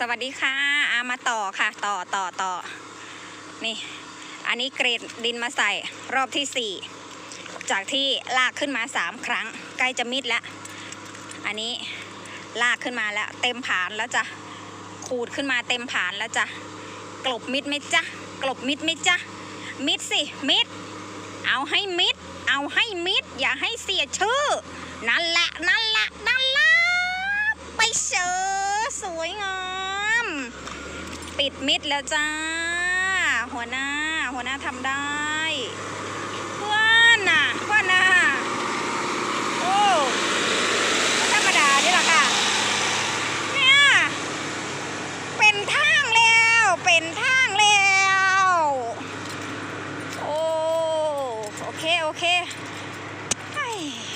สวัสดีค่ะอามาต่อค่ะ ต่อต่อต่อนี่ อันนี้เกรดดินมาใส่รอบที่สี่จากที่ลากขึ้นมาสามครั้ง ใกล้จะมิดแล้ว อันนี้ลากขึ้นมาแล้วเต็มผานแล้วจ้ะขูดขึ้นมาเต็มผานแล้วจ้ะกลบมิดไหมจ๊ะกลบมิดไหมจ๊ะมิดสิมิด เอาให้มิด เอาให้มิด อย่าให้เสียชื่อ นั่นแหละนั่นแหละนั่นแหละไปเชอสวยงาม ปิดมิดแล้วจ้า หัวหน้า หัวหน้าทำได้เพื่อนน่ะเพื่อนน่ะโอ้ไม่ธรรมดานี่หรอค่ะเนี่ยเป็นทางแล้วเป็นทางแล้วโอ้โอเคโอเคไอ้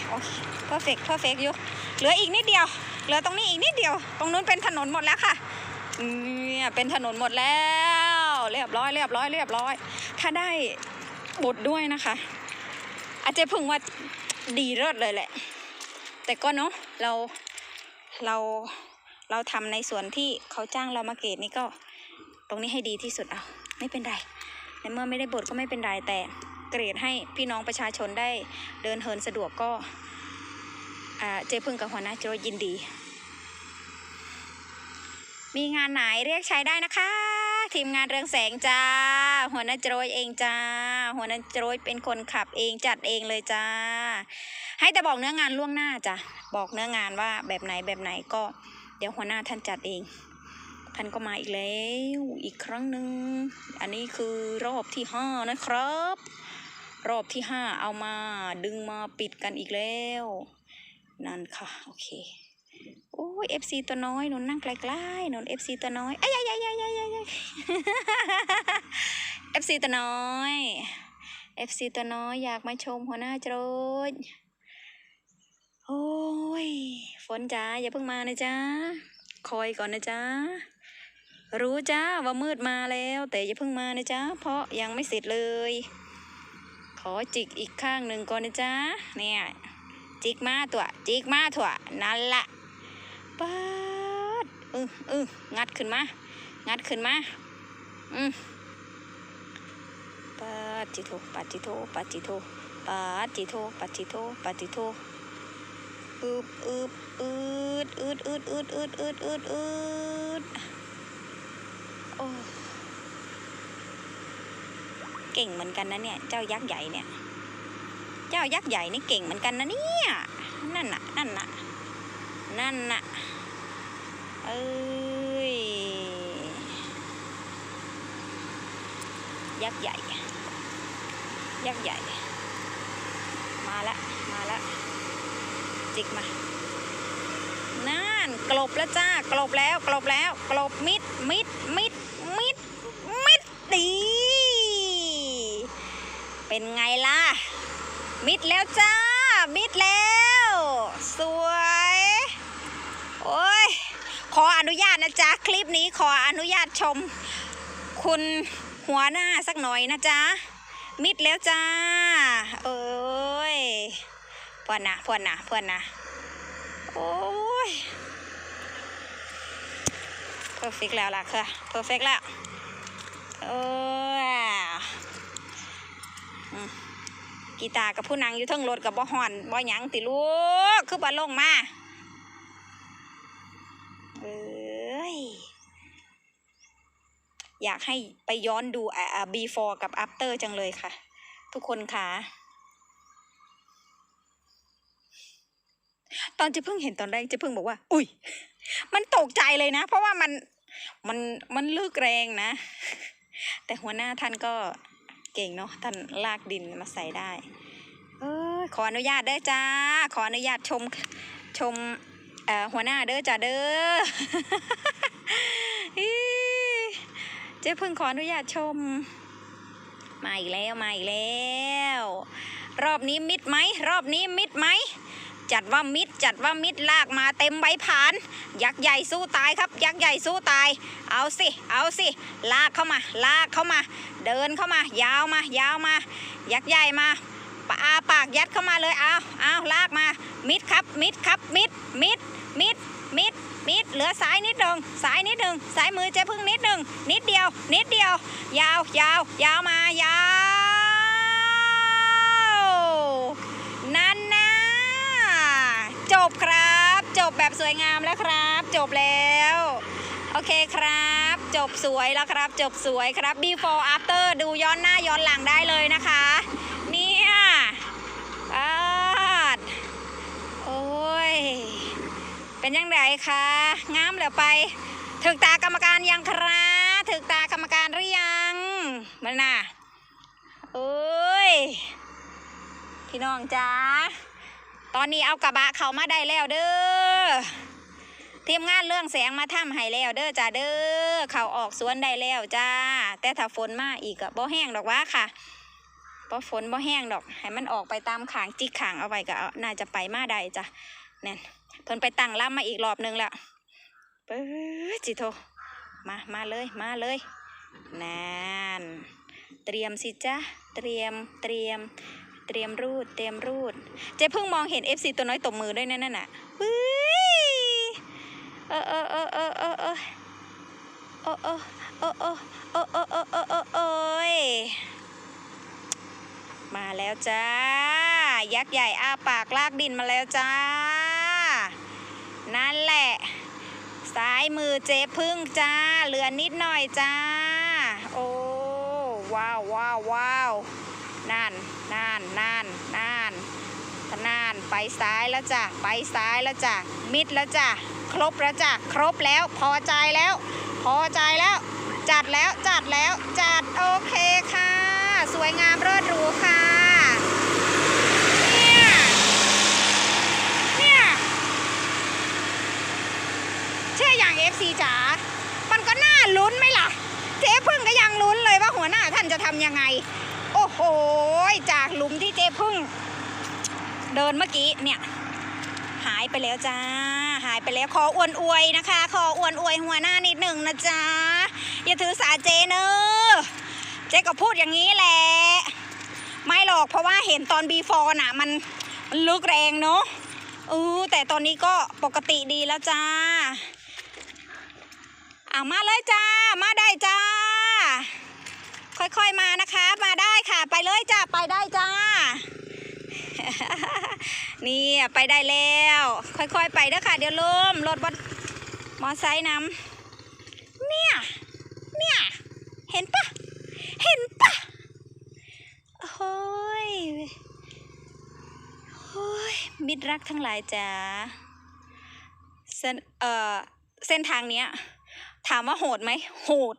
โอเค perfect perfect อยู่เหลืออีกนิดเดียว เหลือตรงนี้อีกนิดเดียว ตรงนู้นเป็นถนนหมดแล้วค่ะ เนี่ยเป็นถนนหมดแล้ว เรียบร้อยเรียบร้อยเรียบร้อย ถ้าได้บทด้วยนะคะ อาจจะพึ่งว่าดีเลิศเลยแหละ แต่ก็เนาะเราเราเราทำในส่วนที่เขาจ้างเรามาเกตนี่ก็ตรงนี้ให้ดีที่สุดเอาไม่เป็นไรในเมื่อไม่ได้บทก็ไม่เป็นไรแต่เกรดให้พี่น้องประชาชนได้เดินเหินสะดวกก็อ่าเจพึ่งกับหัวหน้าโจยินดี มีงานไหนเรียกใช้ได้นะคะ ทีมงานเรืองแสงจ้า หัวหน้าโจยเองจ้า หัวหน้าโจยเป็นคนขับเองจัดเองเลยจ้า ให้แต่บอกเนื้องานล่วงหน้าจ้ะบอกเนื้องานว่าแบบไหนแบบไหนก็ เดี๋ยวหัวหน้าท่านจัดเองท่านก็มาอีกแล้ว อีกครั้งหนึ่งอันนี้คือรอบที่ห้านะครับ รอบที่ห้าเอามาดึงมาปิดกันอีกแล้ว นั่นค่ะ โอเค อ้ยเอฟซีตัวน้อยหนนนั่งไกลๆหนนเอฟซีตัวน้อยไอ้ายยายยายยายยเอฟซีตัวน้อยเอฟซีตัวน้อยอยากมาชมหัวหน้าโจรดโอ้ย ฝนจ้าอย่าเพิ่งมานะจ๊ะคอยก่อนนะจ๊ะรู้จ้าว่ามืดมาแล้ว แต่อย่าเพิ่งมานะจ๊ะเพราะยังไม่เสร็จเลย ขอจิกอีกข้างหนึ่งก่อนนะจ๊ะเนี่ยจิกมาตัวจิกมาถั่วนั่นละ ปัดเออเอองัดขึ้นมา งัดขึ้นมา อืมปัดจิโทปัดจิโทปัดจิโทปัดจิโทปัดจิโทปัดจิโทอึบอึบอึดอึดอึดอึดอึดอึดอึดอึดโอ้เก่งเหมือนกันนะเนี่ย เจ้ายักษ์ใหญ่เนี่ย เจ้ายักษ์ใหญ่นี่เก่งเหมือนกันนะเนี่ย นั่นน่ะ นั่นน่ะ นั่นน่ะ เอ้ย ยักษ์ใหญ่ ยักษ์ใหญ่ มาละ มาละ จิกมา นั่น กลบแล้วจ้า กลบแล้ว กลบแล้ว กลบมิด มิด มิด มิด มิดดี เป็นไงล่ะ มิดแล้วจ้า มิดแล้ว สวยโอ้ย ขออนุญาตนะจ๊ะ คลิปนี้ขออนุญาตชม คุณหัวหน้าสักหน่อยนะจ๊ะ มิดแล้วจ้า เอ้ยพวนนะพวนนะพวนนะ โอ้ยเพอร์เฟกแล้วล่ะค่ะเพอร์เฟกแล้วเอออืมกีตาร์กับผู้นางอยู่ทั้งรถกับบ่ฮอนบ่หยังติลูก คือบ่ลงมา เอ้ย อยากให้ไปย้อนดูอ่า before กับ after จังเลยค่ะ ทุกคนค่ะ ตอนจะเพิ่งเห็นตอนแรกจะเพิ่งบอกว่า อุ้ย มันตกใจเลยนะ เพราะว่ามัน มัน มันลึกแรงนะ แต่หัวหน้าท่านก็เก่งเนาะ ท่านลากดินมาใส่ได้ เออขออนุญาตเด้จ้า ขออนุญาตชม ชม หัวหน้าเด้อจ้าเด้อเจ๊พิ่งขออนุญาตชม มาอีกแล้วมาอีกแล้ว รอบนี้มิดไหมรอบนี้มิดไหมจัดว่ามิดจัดว่ามิดลากมาเต็มใบผาน ยักษ์ใหญ่สู้ตายครับ ยักษ์ใหญ่สู้ตาย เอาสิ เอาสิ ลากเข้ามา ลากเข้ามา เดินเข้ามา ยาวมา ยาวมา ยักษ์ใหญ่มาปาปากยัดเข้ามาเลย เอาเอาลากมา มิดครับ มิดครับ มิด มิด มิด มิด มิด เหลื อสายนิดหนึ่งสายนิดหนึ่งสมือเจ๊พึ่งนิดหนึ่งนิดเดียว นิดเดียว ยาวยาวยาวมายาวนั่นนะจบครับ จบแบบสวยงามแล้วครับ จบแล้ว โอเคครับ จบสวยแล้วครับ จบสวยครับ before after ดูย้อนหน้าย้อนหลังได้เลยนะคะ เนี่ยปาดโอ้ย เป็นยังไงคะงามเหลือไป ถึกตากรรมการยังครับถึกตากรรมการหรือยังมันน่ะเอ้ยพี่น้องจ้าตอนนี้เอากระบะเขามาได้แล้วเด้อทีมงานเรื่องแสงมาทำให้แล้วเด้อจ้าเด้อเขาออกสวนได้แล้วจ้า แต่ถ้าฝนมาอีกอะบ่แห้งดอกว่าค่ะบ่ฝนบ่แห้งดอก ให้มันออกไปตามขางจิกขางเอาไว้ก็น่าจะไปมาได้จ้ะนั่น เพิ่นไปตั้งล่ำมาอีกรอบนึงแล้วเปิดจิโทมา มาเลย มาเลยนั่นเตรียมสิจ้าเตรียม เตรียม เตรียมรูด เตรียมรูด เจ๊เพิ่งมองเห็น FC ตัวน้อยตบมือด้วยนั่นน่ะเฮ้ยเออเออเออเออเออเออเออเออเออเออเออเออเออเออเออเอยมาแล้วจ้า ยักษ์ใหญ่อ้าปากลากดินมาแล้วจ้า นั่นแหละ ซ้ายมือเจ๊พึ่งจ้า เหลือนิดหน่อยจ้า โอ้ว้าวว้าวว้าวน่านน่านน่านน่านน่านไปซ้ายแล้วจ้ะไปซ้ายแล้วจ้ะมิดแล้วจ้ะครบแล้วจ้ะครบแล้วพอใจแล้ว พอใจแล้ว จัดแล้วจัดแล้วจัดโอเคค่ะ สวยงามเลิศหรูค่ะ เนี่ย เนี่ย เชื่ ออย่าง FC จ๋า มันก็น่าลุ้นไหมล่ะ เจ๊พึ่งก็ยังลุ้นเลยว่าหัวหน้าท่านจะทำยังไง โอ้โห จากหลุมที่เจ๊พึ่ง เดินเมื่อกี้เนี่ย หายไปแล้วจ้า หายไปแล้วขออวนอวยนะคะ ขออวนอวยหัวหน้านิดหนึ่งนะจ๊ะ อย่าถือสาเจเนอะเจ๊ก็พูดอย่างนี้แหละ ไม่หรอกเพราะว่าเห็นตอนบีฟอร์น่ะ มันมันลึกแรงเนาะเออแต่ตอนนี้ก็ปกติดีแล้วจ้า อ่ามาเลยจ้า มาได้จ้า ค่อยๆมานะคะ มาได้ค่ะ ไปเลยจ้า ไปได้จ้า นี่ไปได้แล้ว ค่อยๆไปเด้อค่ะ เดี๋ยวล้มรถบัสมอไซค์นำเนี่ย เนี่ย เห็นปะเห็นปะโอ้ยโอ้ยมิตรรักทั้งหลายจ้าเส้นเอ่อเส้นทางเนี้ย ถามว่าโหดไหมโหด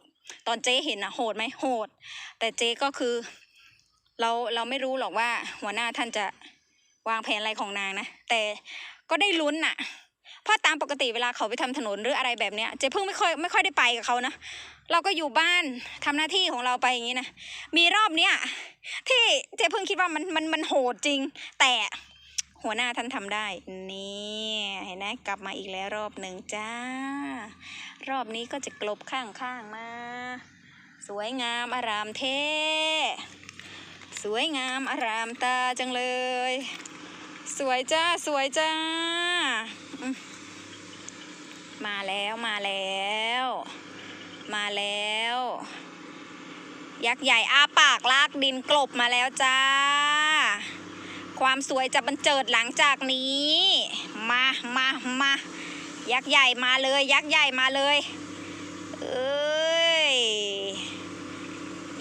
ตอนเจ๊เห็นอะโหดไหมโหด แต่เจ๊ก็คือ เราเราไม่รู้หรอกว่า หัวหน้าท่านจะวางแผนอะไรของนางนะ แต่ก็ได้ลุ้นน่ะเพราะตามปกติเวลาเขาไปทำถนนหรืออะไรแบบเนี้ยเจ๊เพิ่งไม่ค่อยไม่ค่อยได้ไปกับเขานะเราก็อยู่บ้านทำหน้าที่ของเราไปอย่างนี้นะมีรอบเนี้ยที่เจ๊เพิ่งคิดว่ามันมันมันโหดจริง แต่ หัวหน้าท่านทำได้ นี่เห็นไหมกลับมาอีกแล้วรอบหนึ่งจ้า รอบนี้ก็จะกลบข้างๆมา สวยงามอารามเท่สวยงามอารามตาจังเลย สวยจ้าสวยจ้ามมาแล้วมาแล้ว มาแล้ว ยักษ์ใหญ่อ้าปากลากดินกลบมาแล้วจ้า ความสวยจะบันเจิดหลังจากนี้ มามามายักษ์ใหญ่มาเลย ยักษ์ใหญ่มาเลย เอ้ย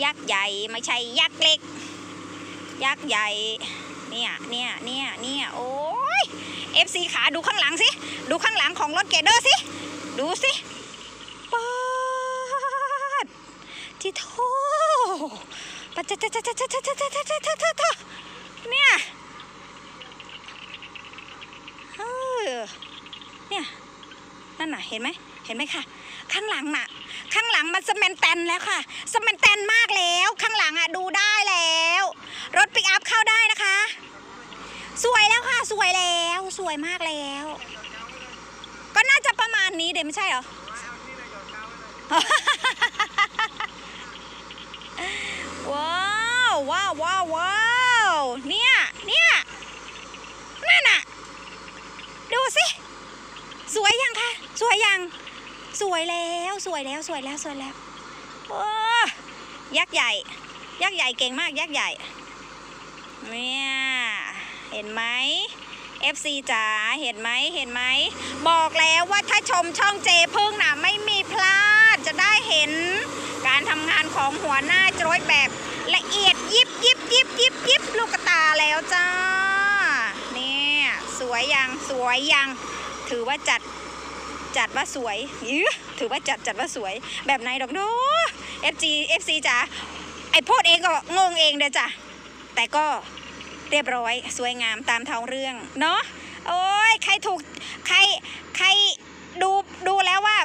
ยักษ์ใหญ่ไม่ใช่ยักษ์เล็ก ยักษ์ใหญ่ เนี่ยเนี่ยเนี่ยเนี่ยโอ้ย FC ขาดูข้างหลังสิ ดูข้างหลังของรถเกเดอร์สิ ดูสิปาดที่โทปัจจจจจจจจจจจจจเนี่ยเออ เนี่ยนั่นน่ะเห็นไหมเห็นไหมค่ะข้างหลังน่ะ ข้างหลังมันสแมนแตนแล้วค่ะสแมนแตนมากแล้ว ข้างหลังอะดูได้แล้ว รถปิกอัพเข้าได้นะคะ สวยแล้วค่ะ สวยแล้วสวยมากแล้ว ก็น่าจะประมาณนี้เดี๋ยวไม่ใช่เหรอว้าวว้าวว้าวเนี่ยนั่นน่ะ ดู สวยยัง สวยแล้วสวยแล้วสวยแล้วสวยแล้วโอ้ยักษ์ใหญ่ ยักษ์ใหญ่เก่งมากยักษ์ใหญ่เนี่ยเห็นไหม FC จ๋าเห็นไหมเห็นไหม บอกแล้วว่าถ้าชมช่องเจพึ่งน่ะไม่มีพลาดจะได้เห็น การทำงานของหัวหน้าโจอยแบบละเอียดยิบยิบยิบยิบยิบลูกตาแล้วจ้าเนี่ยสวยยังสวยยัง ถือว่าจัด จัดว่าสวยยื้อถือว่าจัดจัดว่าสวย แบบไหนดอกเนาะ FG FC จ๋าไอโพดเองก็งงเองเด้อจ้ะแต่ก็เรียบร้อยสวยงามตามท้องเรื่องเนาะโอ้ยใครถูกใครใครดูดูแล้วว่า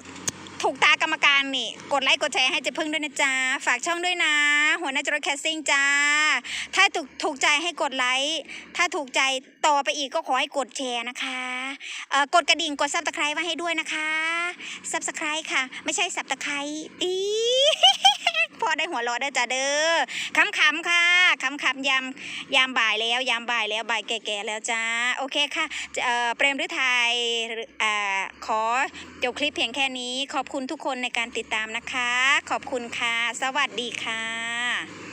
ถูกตากรรมการนี่ กดไลค์กดแชร์ให้เจ๊พึ่งด้วยนะจ๊ะ ฝากช่องด้วยนะ หัวหน้าจรดแคสซิ่งจ้า ถ้าถูกถูกใจให้กดไลค์ ถ้าถูกใจต่อไปอีกก็ขอให้กดแชร์นะคะเอ่อกดกระดิ่งกดซับสไครต์ไว้ให้ด้วยนะคะซับสไครต์ค่ะ ไม่ใช่สับตะไคร้อี พ่อได้หัวเรอได้จ้าเด้อขำๆค่ะขำๆยามยามบ่ายแล้ว ยามบ่ายแล้วบ่ายแก่ๆแล้วจ้าโอเคค่ะเปรมฤทัยขอจบคลิปเพียงแค่นี้ ขอบคุณทุกคนในการติดตามนะคะ ขอบคุณค่ะ สวัสดีค่ะ